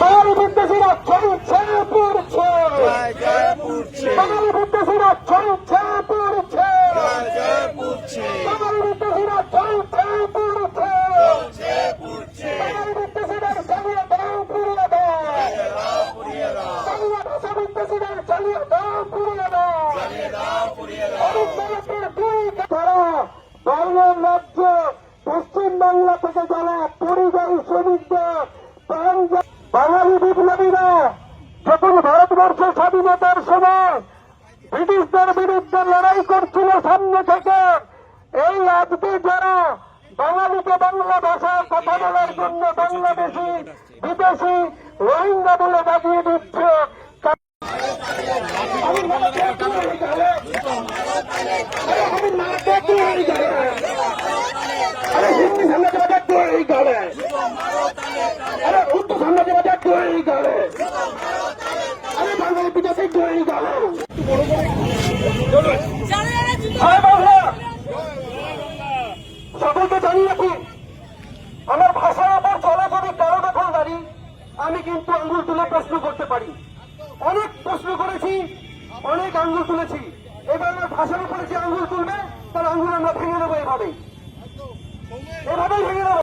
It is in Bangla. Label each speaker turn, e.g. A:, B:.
A: বাঙালি বিদ্বেষীরা চলছে পড়ছে বাঙালি বিদ্বেষীরা চলছে পড়ছে বাঙালি বিদ্বেষীরা চলছে পড়ছে বাঙালি বিদ্বেষীদের চালিয়ে দাও পুড়িয়ে দাও বাংলা ভাষা বিদ্বেষীদের চালিয়ে দাও পুড়িয়ে দাও
B: দাও
A: ভারতবর্ষের দুই তারা থেকে যারা পরিযায়ী শ্রমিকদের বাঙালি বিপ্লবীরা যখন ভারতবর্ষের স্বাধীনতার সময় ব্রিটিশদের বিরুদ্ধে লড়াই করছিল সামনে থেকে এই আজকে যারা বাঙালিকে বাংলা ভাষায় কথা বলার জন্য বাংলাদেশি বিদেশি রোহিঙ্গা বলে দাবিয়ে দিচ্ছে আমি আমি কিন্তু আঙ্গুল তুলে প্রশ্ন করতে পারি। অনেক প্রশ্ন করেছি, অনেক আঙ্গুল তুলেছি। এবার আমার ভাষার উপরে যে আঙ্গুল তুলবে, তার আঙ্গুল আমরা ভেঙে দেবো এভাবেই। এভাবেই ভেঙে দেবো।